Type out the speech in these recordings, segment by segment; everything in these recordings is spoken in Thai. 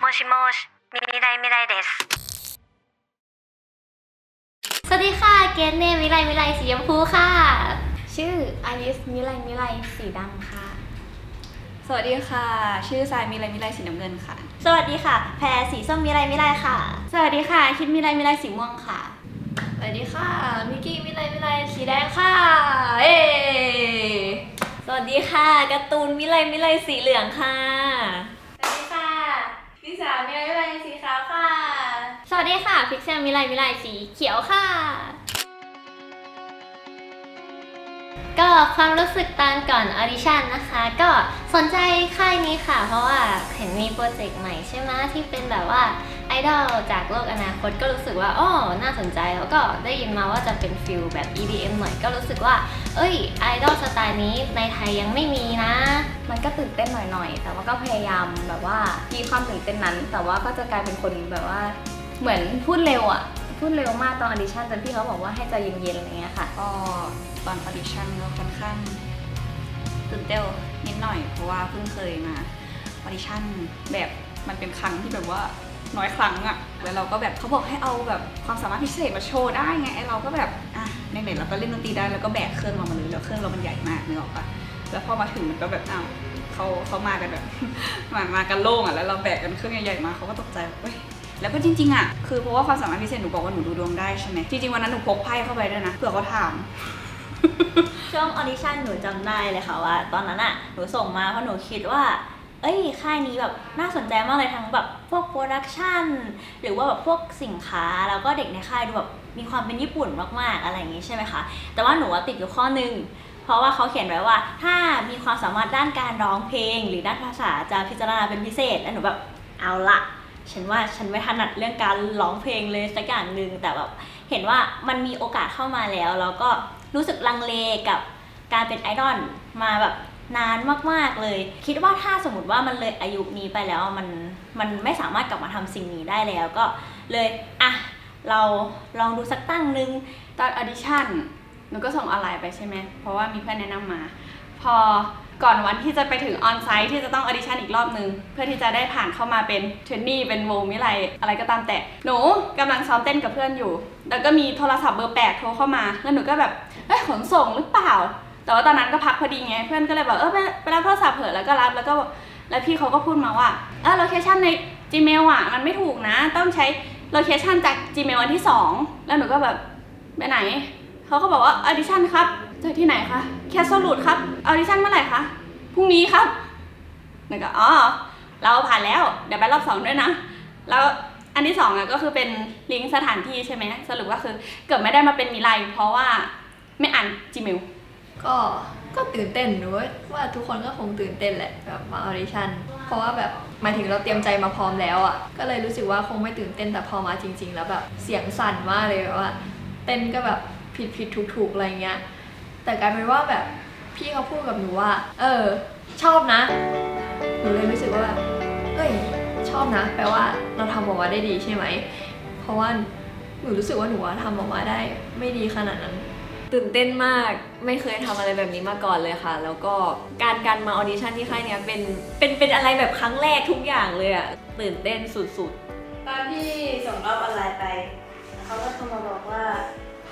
もしもし、未来未来です。 สวัสดีค่ะ เกนเนมวิไลวิไลสีชมพูค่ะ ชื่ออลิสมิไลมิไลสีดำค่ะ สวัสดีค่ะ ชื่อสายมิไลมิไลสีน้ำเงินค่ะ สวัสดีค่ะ แพรสีส้มวิไลวิไลค่ะ สวัสดีค่ะ คิดมิไลมิไลสีม่วงค่ะ สวัสดีค่ะ มิกกี้มิไลมิไลสีแดงค่ะ เอ สวัสดีค่ะการ์ตูนมิไลมิไลสีเหลืองค่ะ สวัสดีค่ะนิสามิไลมิไลสีขาวค่ะ สวัสดีค่ะ พิกเซลมิไลมิไลสีเขียวค่ะ ก็ความรู้สึกตอนก่อนออดิชั่นนะคะ ก็สนใจค่ายนี้ค่ะ เพราะว่าเห็นมีโปรเจกต์ใหม่ใช่ไหมที่เป็นแบบว่าไอดอลจากโลกอนาคตก็รู้สึกว่าอ๋อน่าสนใจแล้วก็ได้ยินมาว่าจะเป็นฟิลแบบ EDM หน่อยก็รู้สึกว่า เอ้ยไอดอลสไตล์นี้ในไทยยังไม่มีนะ มันก็ตื่นเต้นหน่อยๆ แต่ว่าก็พยายามแบบว่ามีความตื่นเต้นนั้น แต่ว่าก็จะกลายเป็นคนแบบว่าเหมือนพูดเร็วอะ พูดเร็วมากตอนออดิชั่นจนพี่เขาบอกว่าให้ใจเย็นๆอะไรเงี้ยค่ะ ก็ตอนออดิชั่นก็ค่อนข้างตื่นเต้นนิดหน่อยเพราะว่าเพิ่งเคยมาออดิชั่นแบบมันเป็นครั้งที่แบบว่าน้อยครั้งอะแล้วเราก็แบบเขาบอกให้เอาแบบความสามารถพิเศษมาโชว์ได้ไงไอเราก็แบบอะในไหนๆเราก็เล่นดนตรีได้แล้วก็แบกเครื่องเรามาเลยแล้วเครื่องเรามันใหญ่มากนึกออกปะแล้วพอมาถึงมันก็แบบอ้าวเขาเขามากันแบบมามากันโล่งอะแล้วเราแบกกันเครื่องใหญ่ๆมาเขาก็ตกใจแบบเฮ้ย แล้วก็จริงๆอะคือเพราะว่าความสามารถพิเศษหนูบอกว่าหนูดูดวงได้ใช่ไหมจริงๆวันนั้นหนูพกไพ่เข้าไปด้วยนะเผื่อเขาถาม ช่วงออดิชั่นหนูจำได้เลยค่ะว่า ตอนนั้นอะหนูส่งมาเพราะหนูคิดว่า เอ้ยค่ายนี้แบบน่าสนใจมากเลยทั้งแบบพวกโปรดักชันหรือว่าแบบพวกสินค้าแล้วก็เด็กในค่ายดูแบบมีความเป็นญี่ปุ่นมากๆอะไรอย่างงี้ใช่ไหมคะแต่ว่าหนูว่าติดอยู่ข้อหนึ่งเพราะว่าเขาเขียนไว้ว่า ถ้ามีความสามารถด้านการร้องเพลง หรือด้านภาษาจะพิจารณาเป็นพิเศษแล้วหนูแบบเอาละ ฉันว่าฉันไม่ถนัดเรื่องการร้องเพลงเลยสักอย่างหนึ่งแต่แบบเห็นว่ามันมีโอกาสเข้ามาแล้ว แล้วก็รู้สึกลังเลกับการเป็นไอดอลมาแบบนานมาก ๆ เลย คิดว่าถ้าสมมติว่ามันเลยอายุนี้ไปแล้วมันมันไม่สามารถกลับมาทำสิ่งนี้ได้แล้วก็เลยอะเราลองดูสักตั้งนึง ตอนออดิชั่นหนูก็ส่งออนไลน์ไปใช่ไหมเพราะว่ามีเพื่อนแนะนำมา พอ ก่อนวันที่จะไปถึงออนไซต์ที่จะต้องออดิชั่นอีกรอบนึง เพื่อที่จะได้ผ่านเข้ามาเป็นเทรนนี่เป็นวงมิไรอะไรก็ตามแต่หนูกำลังซ้อมเต้นกับเพื่อนอยู่ แล้วก็มีโทรศัพท์เบอร์แปลกโทรเข้ามาแล้วหนูก็แบบเอ้ยขนส่งหรือเปล่า แต่ว่าตอนนั้นก็พักพอดีไงเพื่อนก็เลยบอกเออไปไปรับโทรศัพท์เถอะแล้วก็รับแล้วก็แล้วพี่เขาก็พูดมาว่าเออโลเคชันใน Gmail อะมันไม่ถูกนะ ต้องใช้โลเคชันจาก Gmail วันที่สองแล้วหนูก็แบบไปไหน เขาก็บอกว่าออดิชั่นครับ เจอที่ไหนคะ แคสโซลูดครับ ออดิชั่นเมื่อไหร่คะ พรุ่งนี้ครับหนูก็อ๋อ เราผ่านแล้ว เดี๋ยวไปรอบสองด้วยนะ แล้วอันที่สองอะก็คือเป็นลิงก์สถานที่ใช่ไหม สรุปก็คือเกิดไม่ได้มาเป็นมิไลเพราะว่าไม่อ่าน Gmail ก็ก็ตื่นเต้นหนูว่าว่าทุกคนก็คงตื่นเต้นแหละแบบมาออดิชั่นเพราะว่าแบบหมายถึงเราเตรียมใจมาพร้อมแล้วอะ่ะก็เลยรู้สึกว่าคงไม่ตื่นเต้นแต่พอมาจริง ๆ แล้วแบบเสียงสั่นมากเลยว่าเต้นก็แบบผิดผิดถูกถูกๆอะไรเงี้ย แต่กลายเป็นว่าแบบพี่เขาพูดกับหนูว่า เออ ชอบนะ หนูเลยรู้สึกว่าแบบเอ้ย ชอบนะ แปลว่าเราทำออกมาได้ดีใช่ไหม เพราะว่าหนูรู้สึกว่าหนูอะทำออกมาได้ไม่ดีขนาดนั้นตื่นเต้นมากไม่เคยทำอะไรแบบนี้มาก่อนเลยค่ะ แล้วก็การการมาออดิชั่นที่ค่ายเนี้ยเป็นเป็นเป็นอะไรแบบครั้งแรกทุกอย่างเลยอะตื่นเต้นสุดตอนที่ส่งรอบออนไลน์ไป เขาก็โทรมาบอกว่า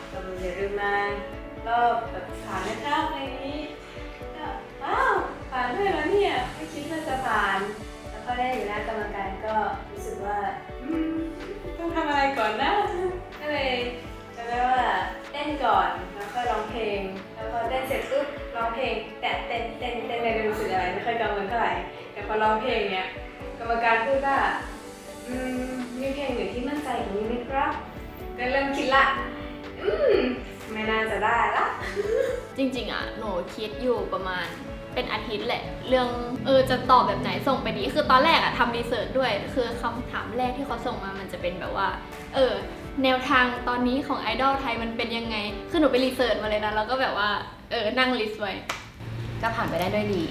เอออย่าลืมมา รอบแบบผ่านนะครับอะไรนี้ก็ว้าวผ่านด้วยแล้วเนี่ยไม่คิดว่าจะผ่าน แล้วก็ได้อยู่หน้ากรรมการก็รู้สึกว่าต้องทำอะไรก่อนนะก็เลยจะได้ว่าเต้นก่อนแล้วก็ร้องเพลง แล้วพอเต้นเสร็จปุ๊บร้องเพลง แต่เต้นเต้นเต้นไม่รู้สึกอะไรไม่ค่อยกังวลเท่าไหร่แต่พอร้องเพลงเนี้ยกรรมการพูดว่าอืมมีเพลงอื่นที่มั่นใจกว่านี้ไหมครับก็เริ่มคิดละอืม ไม่น่าจะได้ละ จริงๆ อะ หนูคิดอยู่ประมาณเป็นอาทิตย์แหละ เรื่องเออจะตอบแบบไหนส่งไปดีคือตอนแรกอะทำรีเสิร์ชด้วย คือคำถามแรกที่เขาส่งมามันจะเป็นแบบว่า เออ แนวทางตอนนี้ของไอดอลไทยมันเป็นยังไง คือหนูไปรีเสิร์ชมาเลยนะแล้วก็แบบว่า เออ นั่งลิสต์ไว้ ก็ผ่านไปได้ด้วยดี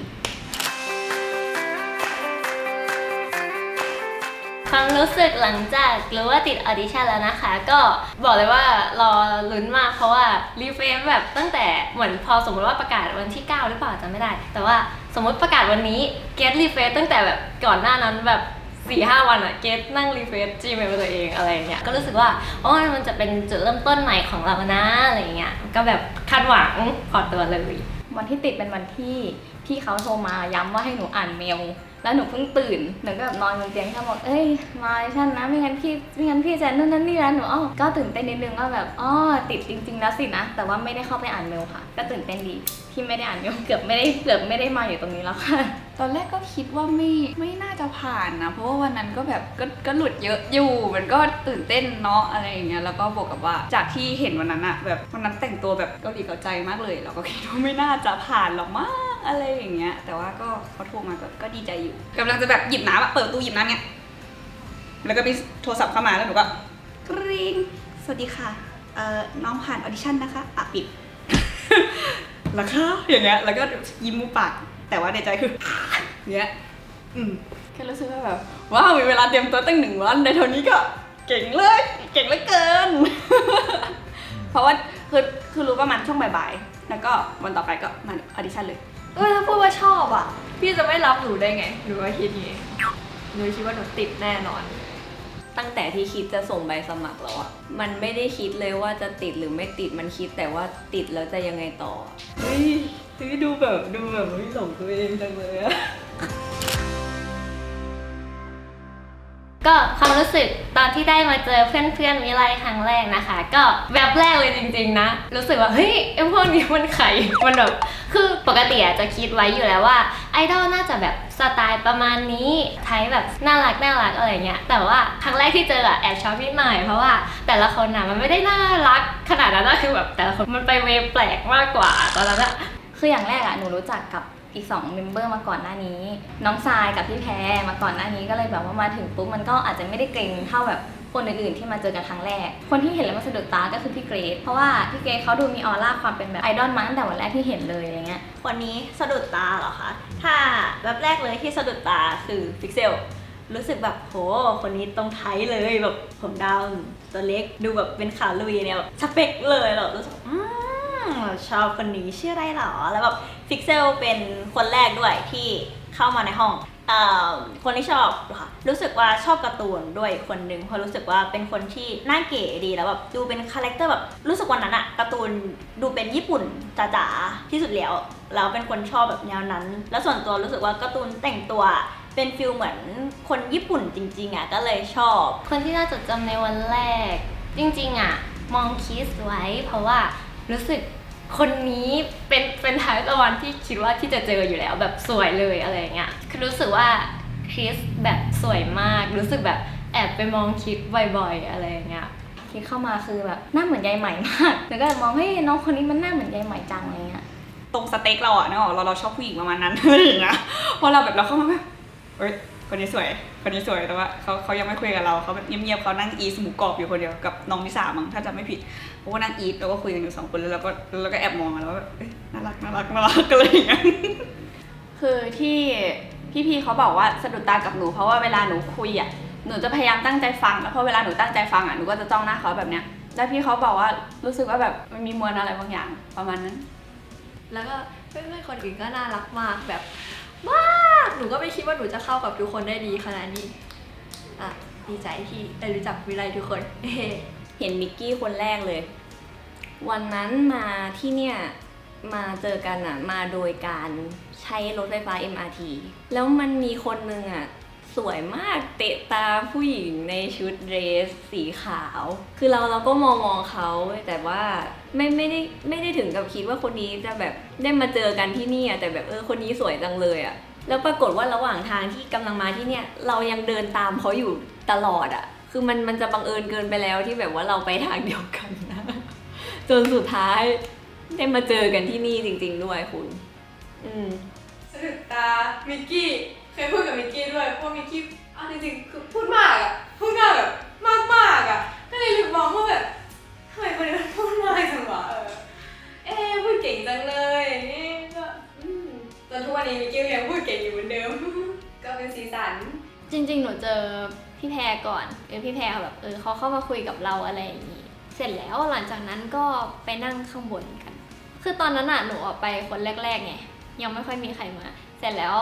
ความรู้สึกหลังจากรู้ว่าติดออดิชั่นแล้วนะคะ ก็บอกเลยว่ารอลุ้นมากเพราะว่ารีเฟรมแบบตั้งแต่เหมือนพอสมมติว่าประกาศวันที่ 9 หรือเปล่าจำไม่ได้ แต่ว่าสมมติประกาศวันนี้เกตรีเฟรตั้งแต่แบบก่อนหน้านั้นแบบ4ี่ห้าวันอะเกตนั่งรีเฟรช Gmail ตัวเองอะไรเงี้ยก็รู้สึกว่าโอ้ยมันจะเป็นจุดเริ่มต้นใหม่ของเรานะอะไรอย่างเงี้ยก็แบบคาดหวังขอตัวเลยวันที่ติดเป็นวันที่พี่เขาโทรมาย้ำว่าให้หนูอ่านเมล แล้วหนูเพิ่งตื่นหนูก็แบบนอนบนเตียงเขาบอกเอ้ยมาฉันนะไม่งั้นพี่ไม่งั้นพี่จะนู่นนั่นนี่แล้วหนูอ้อก็ตื่นเต้นนิดนึงว่าแบบอ๋อติดจริงๆแล้วสินะแต่ว่าไม่ได้เข้าไปอ่านเมลค่ะ ก็ตื่นเต้นดีที่ไม่ได้อ่านเมลเกือบไม่ได้เกือบไม่ได้มาอยู่ตรงนี้แล้วค่ะ ตอนแรกก็คิดว่าไม่ไม่น่าจะผ่านนะ เพราะว่าวันนั้นก็แบบก็ก็หลุดเยอะอยู่มันก็ตื่นเต้นเนาะอะไรอย่างเงี้ยแล้วก็บวกกับว่าจากที่เห็นวันนั้นอะแบบวันนั้นแต่งตัวแบบเกาหลีเกาใจมากเลยเราก็คิดว่าไม่น่าจะผ่านหรอกมั้ง อะไรอย่างเงี้ย แต่ว่าก็เขาโทรมาก็ก็ดีใจอยู่กำลังจะแบบหยิบน้ำอะเปิดตู้หยิบน้ำเงี้ยแล้วก็มีโทรศัพท์เข้ามาแล้วหนูก็กริ๊งสวัสดีค่ะเอ่อน้องผ่านออดิชั่นนะคะอะปิด แล้วคะอย่างเงี้ยแล้วก็ยิ้มมุมปากแต่ว่าในใจคือเงี้ยอืมแค่รู้สึกว่าแบบว้าวมีเวลาเตรียมตัวตั้งหนึ่งวันในเท่านี้ก็เก่งเลย เก่งเหลือเกิน เพราะว่าคือคือรู้ประมาณช่วงบ่ายๆ แล้วก็วันต่อไปก็มาออดิชั่นเลย เออถ้าพูดว่าชอบอะ พี่จะไม่รับหนูได้ไงหนูก็คิดอย่างงี้หนูคิดว่าหนูติดแน่นอน ตั้งแต่ที่คิดจะส่งใบสมัครแล้วอะมันไม่ได้คิดเลยว่าจะติดหรือไม่ติดมันคิดแต่ว่าติดแล้วจะยังไงต่อ เฮ้ยเฮ้ยดูแบบดูแบบไม่หลงตัวเองจังเลยอะก็ความรู้สึกตอนที่ได้มาเจอเพื่อนๆวิไลครั้งแรกนะคะ ก็แบบแรกเลยจริง ๆ นะ รู้สึกว่าเฮ้ยไอ้พวกนี้มันไข่มันแบบ คือปกติอะจะคิดไว้อยู่แล้วว่าไอดอลน่าจะแบบสไตล์ประมาณนี้ไทยแบบน่ารักน่ารักอะไรเงี้ยแต่ว่าครั้งแรกที่เจออะแอบชอกนิดหน่อยเพราะว่าแต่ละคนอะมันไม่ได้น่ารักขนาดนั้นนะคือแบบแต่ละคนมันไปเวแปลกมากกว่าตอนนั้นอะคืออย่างแรกอะหนูรู้จักกับอีกสองเมมเบอร์มาก่อนหน้านี้ น้องทรายกับพี่แพรมาก่อนหน้านี้ก็เลยแบบว่ามาถึงปุ๊บมันก็อาจจะไม่ได้เกรงเท่าแบบ คนอื่นๆที่มาเจอกันครั้งแรก คนที่เห็นแล้วมันสะดุดตาก็คือพี่เกรซเพราะว่าพี่เกรซเขาดูมีออร่าความเป็นแบบไอดอลมาตั้งแต่วันแรกที่เห็นเลยอะไรเงี้ย คนนี้สะดุดตาเหรอคะ ถ้าแบบแรกเลยที่สะดุดตาคือฟิกเซล รู้สึกแบบโห คนนี้ตรงไทยเลยแบบผมดำตัวเล็กดูแบบเป็นขาลุยเนี่ยแบบสเปคเลยเรารู้สึกอืมชอบคนนี้ชื่ออะไรหรอ แล้วแบบฟิกเซลเป็นคนแรกด้วยที่เข้ามาในห้อง คนที่ชอบค่ะรู้สึกว่าชอบการ์ตูนด้วยคนหนึ่งเพราะรู้สึกว่าเป็นคนที่น้าเก๋ดีแล้วแบบดูเป็นคาแรคเตอร์แบบรู้สึกวันนั้นอะการ์ตูนดูเป็นญี่ปุ่นจ๋าๆที่สุดแล้วแล้วเป็นคนชอบแบบแนวนั้น แล้วส่วนตัวรู้สึกว่าการ์ตูนแต่งตัวเป็นฟิลเหมือนคนญี่ปุ่นจริงๆอะก็เลยชอบ คนที่น่าจดจำในวันแรก จริงๆอะมองคิสไว้ เพราะว่ารู้สึก คนนี้เป็นเป็นทายตะวันที่คิดว่าที่จะเจออยู่แล้วแบบสวยเลยอะไรอย่างเงี้ยคือรู้สึกว่าคริสแบบสวยมาก รู้สึกแบบแอบไปมองคิดบ่อย ๆ อะไรอย่างเงี้ยคิดเข้ามาคือแบบหน้าเหมือนยายใหม่มากแล้วก็มองเฮ้ยน้องคนนี้มันหน้าเหมือนยายใหม่จังอะไรเงี้ยตรงสเต็กเราอะนึกออกเราเราชอบผู้หญิงประมาณนั้นอะไรอย่างเงี้ยพอเราแบบเราเข้ามาแบบเฮ้ยคนนี้สวย คนนี้สวยแต่ว่าเขาเขายังไม่คุยกับเราเขาแบบเงียบๆเขานั่งอีสหมูกรอบอยู่คนเดียวกับน้องนิสามั้งถ้าจำไม่ผิด เพราะว่านั่งอีทแล้วก็คุยกันอยู่สองคนแล้วเราก็แล้วก็แอบมองอะแล้วแบบเอ้ยน่ารักน่ารักน่ารักอะไรอย่างเงี้ยคือที่พี่ๆเขาบอกว่าสะดุดตากับหนูเพราะว่าเวลาหนูคุยอะหนูจะพยายามตั้งใจฟังแล้วพอเวลาหนูตั้งใจฟังอะหนูก็จะจ้องหน้าเขาแบบเนี้ยแล้วพี่เขาบอกว่ารู้สึกว่าแบบมันมีมวลอะไรบางอย่างประมาณนั้น แล้วก็เพื่อนๆคนอื่นก็น่ารักมากแบบมากหนูก็ไม่คิดว่าหนูจะเข้ากับทุกคนได้ดีขนาดนี้อะดีใจที่ได้รู้จักวิไลทุกคนเฮ้เห็นมิกกี้คนแรกเลย วันนั้นมาที่เนี่ยมาเจอกันอะมาโดยการใช้รถไฟฟ้า MRT แล้วมันมีคนหนึ่งอะสวยมากเตะตาผู้หญิงในชุดเดรสสีขาว คือเราเราก็มองมองเขาแต่ว่าไม่ไม่ได้ไม่ได้ถึงกับคิดว่าคนนี้จะแบบได้มาเจอกันที่นี่อะแต่แบบเออคนนี้สวยจังเลยอะแล้วปรากฏว่าระหว่างทางที่กำลังมาที่เนี่ย เรายังเดินตามเขาอยู่ตลอดอะคือมันมันจะบังเอิญเกินไปแล้วที่แบบว่าเราไปทางเดียวกันนะ จนสุดท้ายได้มาเจอกันที่นี่จริง ๆ ด้วยคุณ อืมสะดุดตา มิกกี้ เคยพูดกับมิกกี้ด้วยเพราะมิกกี้เอาจริงๆคือพูดมากอะพูดมากแบบมากมากๆอะก็เลยลืมมองว่าแบบทำไมคนนี้มันพูดมากจังวะเออ เอ๊ะพูดเก่งจังเลยนี่ก็อืมจนทุกวันนี้มิกกี้ยังพูดเก่งอยู่เหมือนเดิม ก็เป็นสีสัน จริง ๆ หนูเจอพี่แพรก่อนเออพี่แพรแบบเออเขาเข้ามาคุยกับเราอะไรอย่างนี้เสร็จแล้วหลังจากนั้นก็ไปนั่งข้างบนกัน คือตอนนั้นอะหนูออกไปคนแรกๆไงยังไม่ค่อยมีใครมา เสร็จแล้ว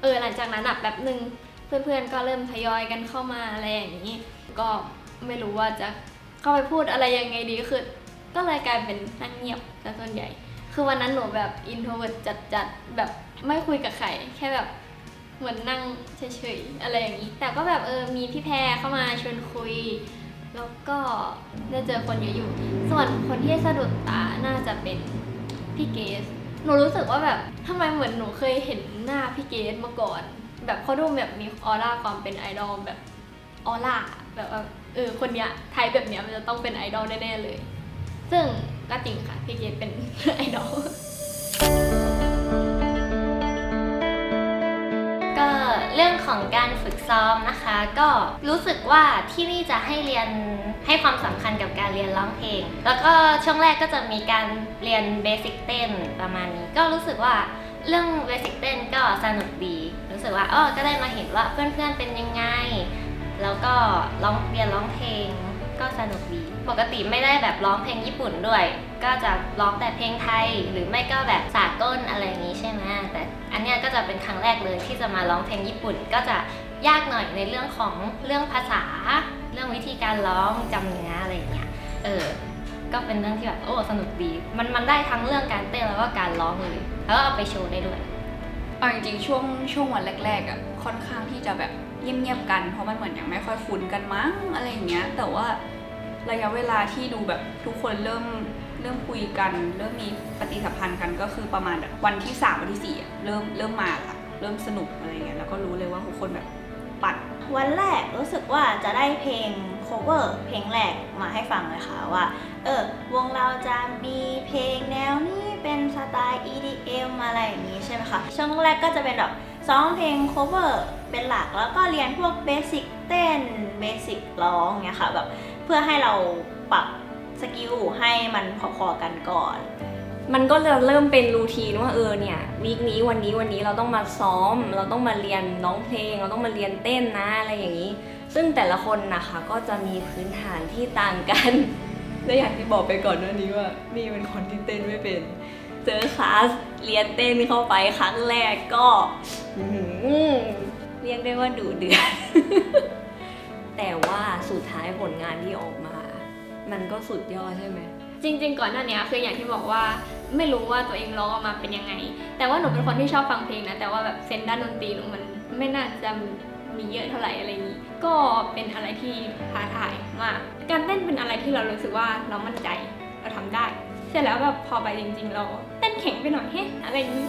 เออหลังจากนั้นอะแป๊บหนึ่งเพื่อนๆก็เริ่มทยอยกันเข้ามาอะไรอย่างนี้ ก็ไม่รู้ว่าจะเข้าไปพูดอะไรยังไงดีคือก็เลยกลายเป็นนั่งเงียบซะส่วนใหญ่ คือวันนั้นหนูแบบอินโทรเวิร์ดจัดๆแบบไม่คุยกับใครแค่แบบเหมือนนั่งเฉยๆอะไรอย่างนี้ แต่ก็แบบเออมีพี่แพรเข้ามาชวนคุย แล้วก็ได้เจอคนเยอะอยู่ ส่วนคนที่สะดุดตาน่าจะเป็นพี่เกส หนูรู้สึกว่าแบบทำไมเหมือนหนูเคยเห็นหน้าพี่เกสมาก่อน แบบเขาดูแบบมีออร่าความเป็นไอดอลแบบออร่าแบบว่าเออคนเนี้ยไทยแบบเนี้ยมันจะต้องเป็นไอดอลแน่ๆเลย ซึ่งก็จริงค่ะพี่เกสเป็นไอดอล ก็เรื่องของการฝึกซ้อมนะคะ ก็รู้สึกว่าที่นี่จะให้เรียนให้ความสำคัญกับการเรียนร้องเพลง แล้วก็ช่วงแรกก็จะมีการเรียนเบสิกเต้นประมาณนี้ ก็รู้สึกว่าเรื่องเบสิกเต้นก็สนุกดี รู้สึกว่าอ๋อก็ได้มาเห็นว่าเพื่อนๆเป็นยังไง แล้วก็ร้องเรียนร้องเพลงก็สนุกดี ปกติไม่ได้แบบร้องเพลงญี่ปุ่นด้วย ก็จะร้องแต่เพลงไทย หรือไม่ก็แบบสากลอะไรอย่างนี้ใช่ไหมแต่ เนี้ยก็จะเป็นครั้งแรกเลยที่จะมาร้องเพลงญี่ปุ่น ก็จะยากหน่อยในเรื่องของเรื่องภาษา เรื่องวิธีการร้องจำเนื้ออะไรอย่างเงี้ยเออก็เป็นเรื่องที่แบบโอ้สนุกดีมันมันได้ทั้งเรื่องการเต้นแล้วก็การร้องเลยแล้วก็เอาไปโชว์ได้ด้วยเอาจริงๆช่วงช่วงวันแรกๆอะค่อนข้างที่จะแบบเงียบๆกัน เพราะมันเหมือนยังไม่ค่อยคุ้นกันมั้งอะไรอย่างเงี้ย แต่ว่าระยะเวลาที่ดูแบบทุกคนเริ่ม เริ่มคุยกัน เริ่มมีปฏิสัมพันธ์กันก็คือประมาณแบบวันที่สามวันที่สี่อะเริ่มเริ่มมาละเริ่มสนุกอะไรเงี้ยแล้วก็รู้เลยว่าทุกคนแบบปัด วันแรกรู้สึกว่าจะได้เพลง cover เพลงแรกมาให้ฟังเลยค่ะว่า เออ วงเราจะมีเพลงแนวนี้เป็นสไตล์ EDM อะไรอย่างนี้ใช่ไหมคะช่วงแรกก็จะเป็นแบบซ้อมเพลง cover เป็นหลักแล้วก็เรียนพวกเบสิกเต้นเบสิกร้องเงี้ยค่ะแบบเพื่อให้เราปรับ สกิลให้มันพอๆกันก่อน มันก็จะเริ่มเป็นรูทีนว่าเออเนี่ยวีคนี้วันนี้วันนี้เราต้องมาซ้อม เราต้องมาเรียนร้องเพลง เราต้องมาเรียนเต้นนะอะไรอย่างนี้ ซึ่งแต่ละคนนะคะก็จะมีพื้นฐานที่ต่างกันและอย่างที่บอกไปก่อนหน้านี้ว่านี่เป็นคนที่เต้นไม่เป็นเจอคลาสเรียนเต้นเข้าไปครั้งแรกก็อื้อหือเรียกได้ว่าดุเดือดแต่ว่าสุดท้ายผลงานที่ออกมา มันก็สุดยอดใช่ไหมจริง ๆ ก่อนหน้านี้คืออย่างที่บอกว่าไม่รู้ว่าตัวเองร้องออกมาเป็นยังไง แต่ว่าหนูเป็นคนที่ชอบฟังเพลงนะ แต่ว่าแบบเซนส์ด้านดนตรีหนูมันไม่น่าจะมีเยอะเท่าไหร่อะไรอย่างนี้ ก็เป็นอะไรที่ท้าทายมาก การเต้นเป็นอะไรที่เรารู้สึกว่าเรามั่นใจเราทำได้ เสร็จแล้วแบบพอไปจริง ๆ เราเต้นแข็งไปหน่อยเฮ้อะไรอย่างนี้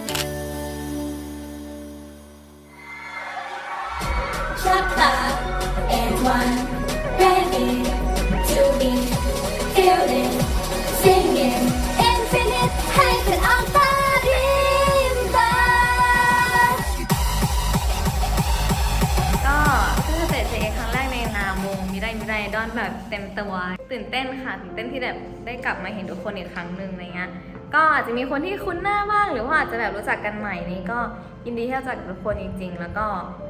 Shut up and one ready to be feeling singing infinite ให้เป็นอัลฟาริมบาก็เพิ่งจะเสร็จเจครั้งแรกในนามวงมิไดมิไดดอนแบบเต็มตัว ตื่นเต้นค่ะตื่นเต้นที่แบบได้กลับมาเห็นทุกคนอีกครั้งหนึ่งอะไรเงี้ยก็อาจจะมีคนที่คุ้นหน้าบ้างหรือว่าอาจจะแบบรู้จักกันใหม่นี่ก็ยินดีที่จะรู้จักทุกคนจริง ๆ แล้วก็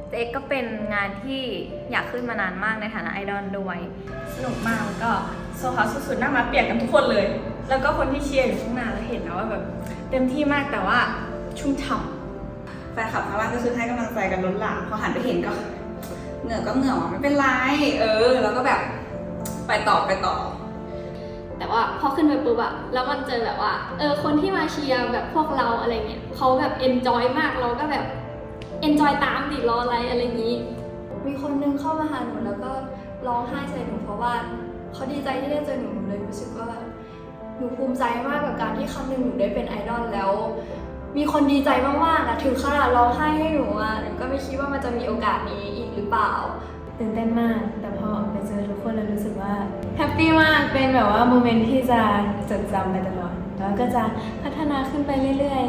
เจเอกก็เป็นงานที่อยากขึ้นมานานมากในฐานะไอดอลด้วย สนุกมากแล้วก็ โซฮาสุดๆหน้ามาเปลี่ยนกันทุกคนเลย แล้วก็คนที่เชียร์อยู่ข้างหน้าเราเห็นนะว่าแบบเต็มที่มากแต่ว่าชุ่มฉ่ำแฟนคลับข้างล่างก็คือให้กำลังใจกันล้นหลามพอหันไปเห็นก็เหงื่อก็เหงื่อวะไม่เป็นไร เออ แล้วก็แบบไปต่อไปต่อ แต่ว่าพอขึ้นไปปุ๊บอะแล้วมันเจอแบบว่า เออ คนที่มาเชียร์แบบพวกเราอะไรเงี้ยเขาแบบเอนจอยมาก เราก็แบบเอนจอยตามดิรออะไรอะไรอย่างนี้ มีคนนึงเข้ามาหาหนูแล้วก็ร้องไห้ใส่หนูเพราะว่า เขาดีใจที่ได้เจอหนูหนูเลยรู้สึกว่าหนูภูมิใจมากกับการที่ครั้งหนึ่งหนูได้เป็นไอดอลแล้ว มีคนดีใจมากๆอะถึงขนาดร้องไห้ให้หนูอะหนูก็ไม่คิดว่ามันจะมีโอกาสนี้อีกหรือเปล่าตื่นเต้นมาก แต่พอออกไปเจอทุกคนแล้วรู้สึกว่าแฮปปี้มาก เป็นแบบว่าโมเมนต์ที่จะจดจำไปตลอด แล้วก็จะพัฒนาขึ้นไปเรื่อย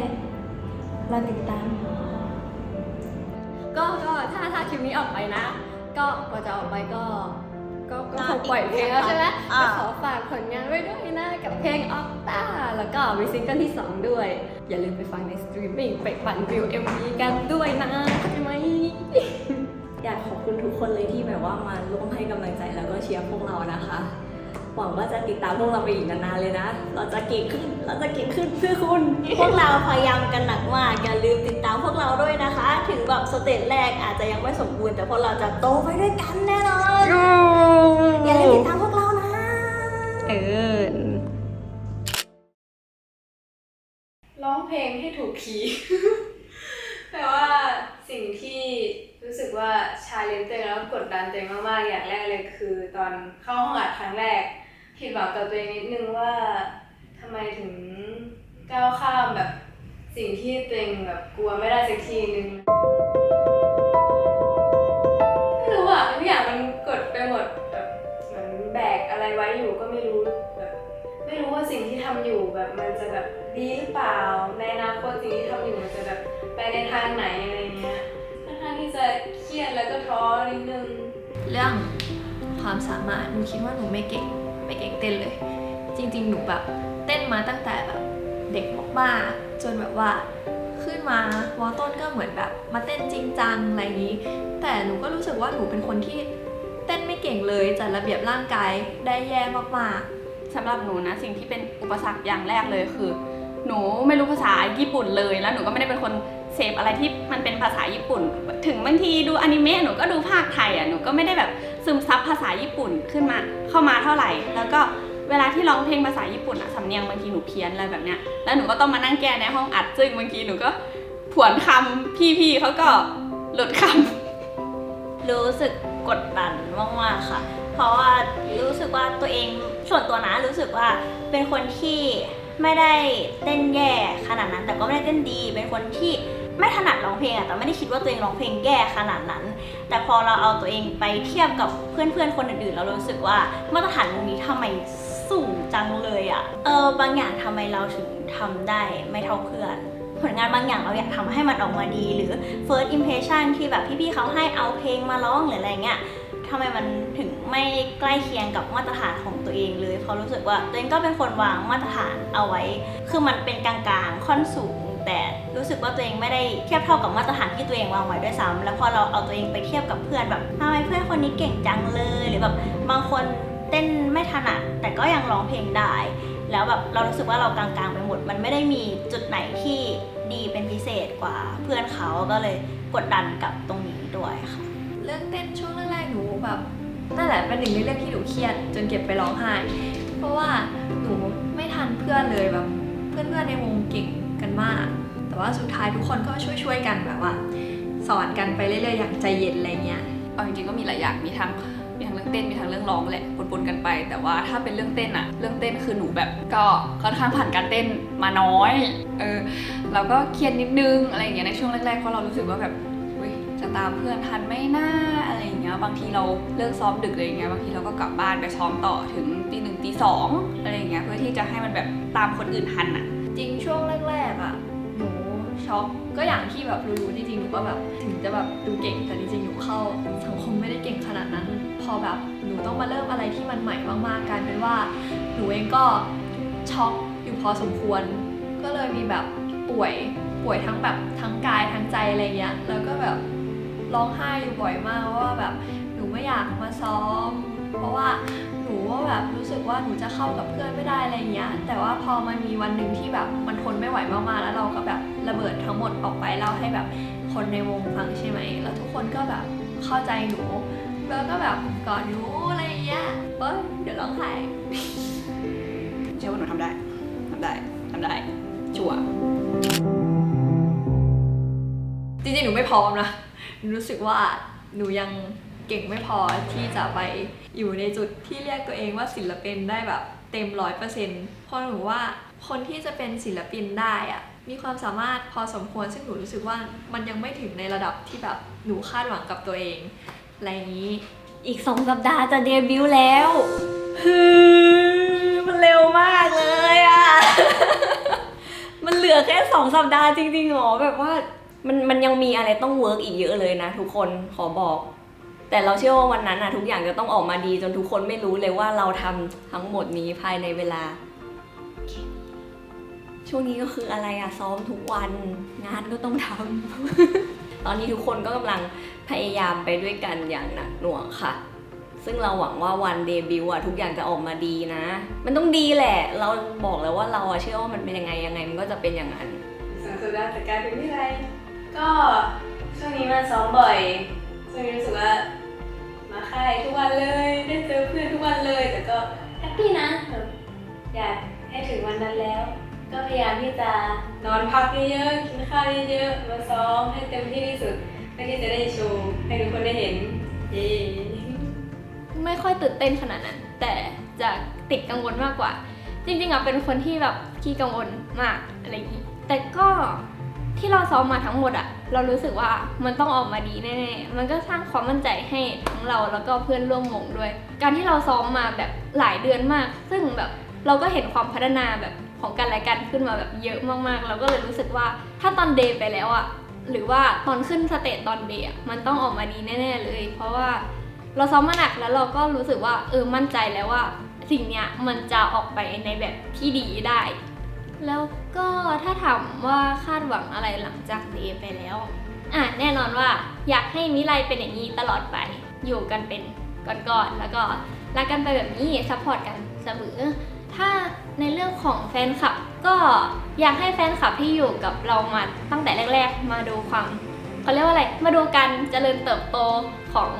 ๆรอติดตาม ก็ก็ถ้าถ้าคลิปนี้ออกไปนะ ก็กว่าจะออกไปก็ ก็ก็คงปล่อยเพลงแล้วใช่ไหมอ่า ก็ขอฝากผลงานไว้ด้วยนะกับเพลงออกตาแล้วก็มีซิงเกิลที่ 2 ด้วย อย่าลืมไปฟังในสตรีมมิ่งไปฟังวิว MV กันด้วยนะเข้าใจไหม อยากขอบคุณทุกคนเลยที่แบบว่ามาร่วมให้กำลังใจแล้วก็เชียร์พวกเรานะคะ หวังว่าจะติดตามพวกเราไปอีกนานๆเลยนะ เราจะเก่งขึ้น เราจะเก่งขึ้นเพื่อคุณ พวกเราพยายามกันหนักมากอย่าลืมติดตามพวกเราด้วยนะคะถึง แบบสเตจแรกอาจจะยังไม่สมบูรณ์แต่พวกเราจะโตไปด้วยกันแน่นอนอย่าลืมติดตามพวกเรานะ เออ ร้องเพลงให้ถูกคีย์แปลว่าสิ่งที่รู้สึกว่าชาเลนจ์ตัวเองแล้วกดดันตัวเองมากๆ อย่างแรกเลยคือ ตอนเข้าห้องอัดครั้งแรกผิดหวังกับตัวเองนิดนึงว่าทำไมถึงก้าวข้ามแบบ สิ่งที่ตัวเองแบบกลัวไม่ได้สักทีนึงไม่รู้อะทุกอย่างมันกดไปหมดแบบเหมือนแบกอะไรไว้อยู่ก็ไม่รู้แบบไม่รู้ว่าสิ่งที่ทำอยู่แบบมันจะแบบดีหรือเปล่า ในอนาคตสิ่งที่ทำอยู่มันจะแบบไปในทางไหนอะไรเงี้ยค่อนข้างที่จะเครียดแล้วก็ท้อนิดนึงเรื่องความสามารถหนูคิดว่าหนูไม่เก่งไม่เก่งเต้นเลย จริง ๆ หนูแบบเต้นมาตั้งแต่แบบเด็กมากๆ จนแบบว่าขึ้นมามอต้นก็เหมือนแบบมาเต้นจริงจังอะไรนี้ แต่หนูก็รู้สึกว่าหนูเป็นคนที่เต้นไม่เก่งเลยจัดระเบียบร่างกายได้แย่มากๆสำหรับหนูนะสิ่งที่เป็นอุปสรรคอย่างแรกเลยคือ หนูไม่รู้ภาษาญี่ปุ่นเลย แล้วหนูก็ไม่ได้เป็นคนเสพอะไรที่มันเป็นภาษาญี่ปุ่น ถึงบางทีดูอนิเมะหนูก็ดูภาคไทยอะหนูก็ไม่ได้แบบซึมซับภาษาญี่ปุ่นขึ้นมาเข้ามาเท่าไหร่ แล้วก็ เวลาที่ร้องเพลงภาษาญี่ปุ่นอะสำเนียงบางทีหนูเพี้ยนอะไรแบบเนี้ย แล้วหนูก็ต้องมานั่งแก้ในห้องอัดซึ่งบางทีหนูก็ผวนคำพี่ๆเขาก็หลุดคำรู้สึกกดดันมากๆค่ะ เพราะว่ารู้สึกว่าตัวเองส่วนตัวนะรู้สึกว่าเป็นคนที่ไม่ได้เต้นแย่ขนาดนั้น แต่ก็ไม่ได้เต้นดี เป็นคนที่ไม่ถนัดร้องเพลงอะแต่ไม่ได้คิดว่าตัวเองร้องเพลงแย่ขนาดนั้น แต่พอเราเอาตัวเองไปเทียบกับเพื่อนๆคนอื่นๆเรารู้สึกว่ามาตรฐานตรงนี้ทำไม สูงจังเลยอะเออบางอย่างทำไมเราถึงทำได้ไม่เท่าเพื่อน ผลงานบางอย่างเราอยากทำให้มันออกมาดี หรือ first impression ที่แบบพี่ๆเขาให้เอาเพลงมาร้องหรืออะไรเงี้ยทำไมมันถึงไม่ใกล้เคียงกับมาตรฐานของตัวเองเลยเพราะรู้สึกว่าตัวเองก็เป็นคนวางมาตรฐานเอาไว้ คือมันเป็นกลางๆ ค่อนสูง แต่รู้สึกว่าตัวเองไม่ได้เทียบเท่ากับมาตรฐานที่ตัวเองวางไว้ด้วยซ้ำแล้วพอเราเอาตัวเองไปเทียบกับเพื่อนแบบทำไมเพื่อนคนนี้เก่งจังเลย หรือแบบบางคน เต้นไม่ถนัดแต่ก็ยังร้องเพลงได้ แล้วแบบเรารู้สึกว่าเรากลางๆไปหมด มันไม่ได้มีจุดไหนที่ดีเป็นพิเศษกว่าเพื่อนเขาก็เลยกดดันกับตรงนี้ด้วยค่ะ เรื่องเต้นช่วงแรกๆหนูแบบนั่นแหละเป็นหนึ่งในเรื่องที่หนูเครียด จนเก็บไปร้องไห้ เพราะว่าหนูไม่ทันเพื่อนเลยแบบ เพื่อนๆในวงเก่งกันมาก แต่ว่าสุดท้ายทุกคนก็ช่วยๆกันแบบว่า สอนกันไปเรื่อยๆอย่างใจเย็นอะไรเงี้ยเอาจริงๆก็มีหลายอย่างมีทั้งมีทั้ง เต้นมีทั้งเรื่องร้องแหละปนๆกันไป แต่ว่าถ้าเป็นเรื่องเต้นอะเรื่องเต้นคือหนูแบบก็ค่อนข้างผ่านการเต้นมาน้อยเออเราก็เครียดนิดนึงอะไรอย่างเงี้ยในช่วงแรกๆเพราะเรารู้สึกว่าแบบจะตามเพื่อนทันไหม่น่าอะไรอย่างเงี้ยบางทีเราเลิกซ้อมดึกเลยอย่างเงี้ยบางทีเราก็กลับบ้านไปซ้อมต่อถึงตีหนึ่งตีสองอะไรอย่างเงี้ยเพื่อที่จะให้มันแบบตามคนอื่นทันอะจริงช่วงแรกๆอะหนู ช็อกก็อย่างที่แบบรู้ๆจริงๆหนูก็แบบถึงจะแบบดูเก่งแต่จริงๆหนูเข้าสังคมไม่ได้เก่งขนาดนั้น พอแบบหนูต้องมาเริ่มอะไรที่มันใหม่มากๆกลายเป็นว่าหนูเองก็ช็อกอยู่พอสมควร ก็เลยมีแบบป่วยป่วยทั้งแบบทั้งกายทั้งใจอะไรเงี้ยแล้วก็แบบร้องไห้อยู่บ่อยมากว่าแบบหนูไม่อยากมาซ้อม เพราะว่าหนูว่าแบบรู้สึกว่าหนูจะเข้ากับเพื่อนไม่ได้อะไรเงี้ย แต่ว่าพอมันมีวันหนึ่งที่แบบมันทนไม่ไหวมากๆแล้วเราก็แบบ ระเบิดทั้งหมดออกไปเล่าให้แบบคนในวงฟังใช่ไหม แล้วทุกคนก็แบบเข้าใจหนูแล้วก็แบบกอดหนูอะไรเงี้ยเอ้ยเดี๋ยวร้องไห้เชื่อว่าหนูทำได้ทำได้ทำได้ ชัวร์จริงๆหนูไม่พร้อมนะหนูรู้สึกว่าหนูยังเก่งไม่พอที่จะไปอยู่ในจุดที่เรียกตัวเองว่าศิลปินได้แบบเต็มร้อยเปอร์เซ็นต์เพราะหนูว่าคนที่จะเป็นศิลปินได้อะ มีความสามารถพอสมควรซึ่งหนูรู้สึกว่ามันยังไม่ถึงในระดับที่แบบหนูคาดหวังกับตัวเองอะไรอย่างนี้ อีกสองสัปดาห์จะเดบิวต์แล้วฮือมันเร็วมากเลยอะมันเหลือแค่สองสัปดาห์จริงๆหรอแบบว่ามันมันยังมีอะไรต้องเวิร์กอีกเยอะเลยนะทุกคนขอบอก แต่เราเชื่อว่าวันนั้นนะทุกอย่างจะต้องออกมาดีจนทุกคนไม่รู้เลยว่าเราทำทั้งหมดนี้ภายในเวลา ช่วงนี้ก็คืออะไรอะซ้อมทุกวันงานก็ต้องทำ ตอนนี้ทุกคนก็กำลังพยายามไปด้วยกันอย่างหนักหน่วงค่ะ ซึ่งเราหวังว่าวันเดบิวอะทุกอย่างจะออกมาดีนะ มันต้องดีแหละ เราบอกแล้วว่าเราอะเชื่อว่ามันเป็นยังไงยังไงมันก็จะเป็นอย่างนั้นสังสุดาจากการเป็นวิไลก็ช่วงนี้มาซ้อมบ่อยช่วงนี้รู้สึกว่ามาค่ายทุกวันเลยได้เจอเพื่อนทุกวันเลย แต่ก็แฮปปี้นะอยากให้ถึงวันนั้นแล้ว ก็พยายามที่จะนอนพักเยอะๆ กินข้าวเยอะๆ มาซ้อมให้เต็มที่ที่สุดเพื่อที่จะได้โชว์ให้ทุกคนได้เห็นเย้ไม่ค่อยตื่นเต้นขนาดนั้น แต่จะติดกังวลมากกว่า จริงๆอะเป็นคนที่แบบขี้กังวลมากอะไรอย่างนี้แต่ก็ที่เราซ้อมมาทั้งหมดอะ เรารู้สึกว่ามันต้องออกมาดีแน่ๆ มันก็สร้างความมั่นใจให้ทั้งเราแล้วก็เพื่อนร่วมวงด้วย การที่เราซ้อมมาแบบหลายเดือนมาก ซึ่งแบบเราก็เห็นความพัฒนาแบบ ของกันและกันขึ้นมาแบบเยอะมากๆ เราก็เลยรู้สึกว่าถ้าตอนเดย์ไปแล้วอะหรือว่าตอนขึ้นสเตจตอนเดย์อะมันต้องออกมาดีแน่ๆเลย เพราะว่าเราซ้อมมาหนักแล้วเราก็รู้สึกว่าเออมั่นใจแล้วว่าสิ่งเนี้ยมันจะออกไปในแบบที่ดีได้ แล้วก็ถ้าถามว่าคาดหวังอะไรหลังจากเดย์ไปแล้วอะแน่นอนว่าอยากให้มิไลเป็นอย่างนี้ตลอดไป อยู่กันเป็นก่อนๆแล้วก็รักกันไปแบบนี้ซัพพอร์ตกันเสมอ ถ้าในเรื่องของแฟนคลับก็อยากให้แฟนคลับที่อยู่กับเรามาตั้งแต่แรก ๆ มาดูความเขาเรียกว่าอะไร มาดูการเจริญเติบโตของ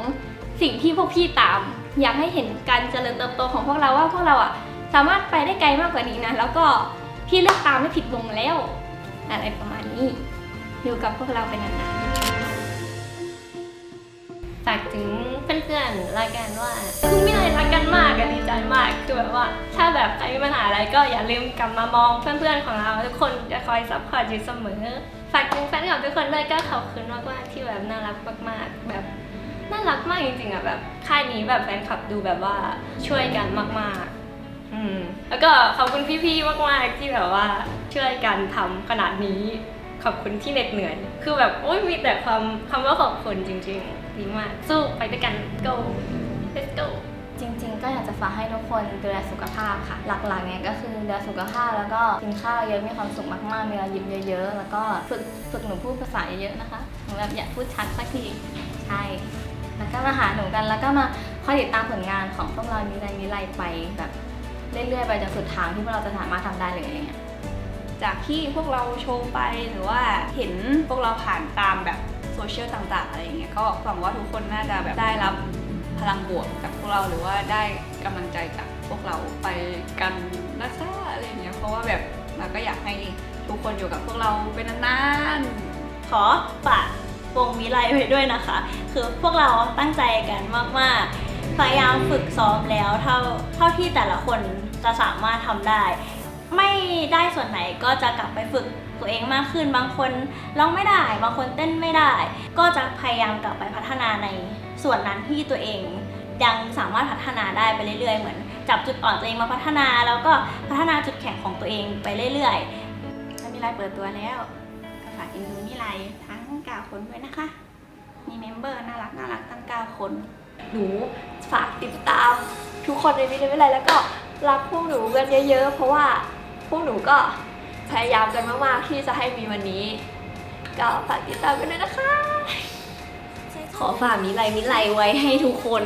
สิ่งที่พวกพี่ตาม อยากให้เห็นการเจริญเติบโตของพวกเราว่าพวกเราอะสามารถไปได้ไกลมากกว่านี้นะ แล้วก็พี่เลือกตามไม่ผิดวงแล้ว อะไรประมาณนี้ อยู่กับพวกเราเป็นนานๆากถึงเพื่อนๆรายการว่าคือไม่เลยรักกันมากกันดีใจมากคือแบบว่า ถ้าแบบใครมีปัญหาอะไรก็อย่าลืมกลับมามองเพื่อนๆของเรา ทุกคนจะคอยซัพพอร์ตอยู่เสมอ ฝากถึงแฟนคลับทุกคนด้วยก็ขอบคุณมากๆที่แบบน่ารักมากๆ แบบน่ารักมากจริงๆอะแบบค่ายนี้แบบแฟนคลับดูแบบว่าช่วยกันมากๆ อืมแล้วก็ขอบคุณพี่ๆมากๆที่แบบว่าช่วยกันทำขนาดนี้ขอบคุณที่เหน็ดเหนื่อย คือแบบโอ้ยมีแต่ความคำว่าขอบคุณจริง ๆ ดีมากสู้ไปด้วยกัน go let's go จริงๆ ก็อยากจะฝากให้ทุกคนดูแลสุขภาพค่ะ หลักๆ เนี่ยก็คือดูแลสุขภาพแล้วก็กินข้าวเยอะมีความสุขมากๆ มีรอยยิ้มเยอะ ๆ แล้วก็ฝึกฝึกหนูพูดภาษาเยอะๆ นะคะหนูแบบอยากพูดชัดสักทีใช่ แล้วก็มาหาหนูกันแล้วก็มาคอยติดตามผลงานของพวกเรามีไรมีไรไปแบบเรื่อยๆ ไปจนสุดทางที่พวกเราจะสามารถทำได้เลยอะไรเงี้ยจากที่พวกเราโชว์ไปหรือว่าเห็นพวกเราผ่านตามแบบโซ เชียลต่างๆ อะไรอย่างเงี้ยก็หวังว่าทุกคนน่าจะแบบได้รับพลังบวกจากพวกเราหรือว่าได้กำลังใจจากพวกเราไปกันนะคะอะไรอย่างเงี้ยเพราะว่าแบบเราก็อยากให้ทุกคนอยู่กับพวกเราเป็นนานๆขอฝากวงมิไลไว้ด้วยนะคะ คือพวกเราตั้งใจกันมากๆ พยายามฝึกซ้อมแล้วเท่าเท่าที่แต่ละคนจะสามารถทำได้ ไม่ ได้ส่วนไหนก็จะกลับไปฝึกตัวเองมากขึ้น บางคนร้องไม่ได้ บางคนเต้นไม่ได้ ก็จะพยายามกลับไปพัฒนาในส่วนนั้นที่ตัวเองยังสามารถพัฒนาได้ไปเรื่อยๆ เหมือน จับจุดอ่อนตัวเองมาพัฒนา แล้วก็พัฒนาจุดแข็งของตัวเองไปเรื่อยๆถ้ามีไลน์เปิดตัวแล้วก็ฝากอินดูมีไลน์ทั้ง9คนด้วยนะคะ มีเมมเบอร์น่ารักน่ารักทั้ง9คน หนูฝากติดตามทุกคนในวิดีโออะไรแล้วก็รักพวกหนูกันเยอะๆ เพราะว่า พวกหนูก็พยายามกันมากๆ ที่จะให้มีวันนี้ ก็ฝากติดตามกันด้วยนะคะ ขอฝากมิไลมิไลไว้ให้ทุกคน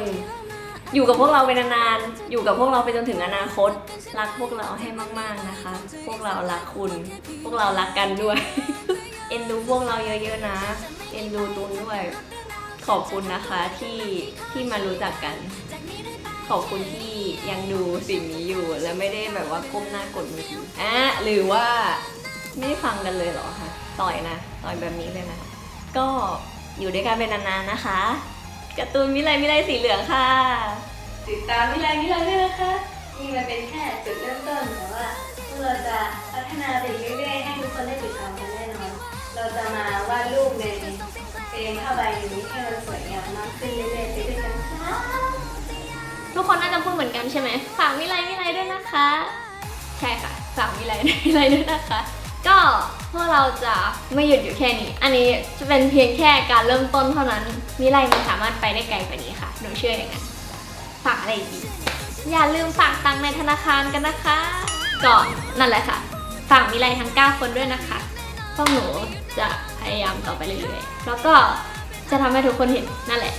อยู่กับพวกเราเป็นนานๆ อยู่กับพวกเราไปจนถึงอนาคต รักพวกเราให้มากๆนะคะ พวกเรารักคุณ พวกเรารักกันด้วย เอ็นดูพวกเราเยอะๆนะ เอ็นดูตุนด้วย ขอบคุณนะคะที่ที่มารู้จักกัน ขอบคุณที่ ยังดูสิ่งนี้อยู่ และไม่ได้แบบว่าก้มหน้ากดมือถืออะหรือว่าไม่ฟังกันเลยเหรอคะต่อยนะต่อยแบบนี้เลยนะก็อยู่ด้วยกันเป็นนานๆนะคะการ์ตูนมิไลมิไลสีเหลืองค่ะ ติดตามวิไลวิไลด้วยนะคะนี่มันเป็นแค่จุดเริ่มต้นแต่ว่าพวกเราจะพัฒนาไปเรื่อยๆให้ทุกคนได้ติดตามกันแน่นอน เราจะมาวาดรูปในเฟรมผ้าใบนี้ให้มันสวยงามมากขึ้นเรื่อยๆไปด้วยกัน ทุกคนน่าจะพูดเหมือนกันใช่ไหมฝากวิไลวิไลด้วยนะคะ ใช่ค่ะฝากวิไลวิไลด้วยนะคะ ก็พวกเราจะไม่หยุดอยู่แค่นี้ อันนี้จะเป็นเพียงแค่การเริ่มต้นเท่านั้นวิไลมันสามารถไปได้ไกลกว่านี้ค่ะหนูเชื่ออย่างนั้นฝากอะไรอีกดีอย่าลืมฝากตังค์ในธนาคารกันนะคะก็นั่นแหละค่ะฝากวิไลทั้ง9คนด้วยนะคะพวกหนูจะพพยายามต่อไปเรื่อยๆแล้วก็จะทำให้ทุกคนเห็นนั่นแหละ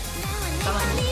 ประมาณนี้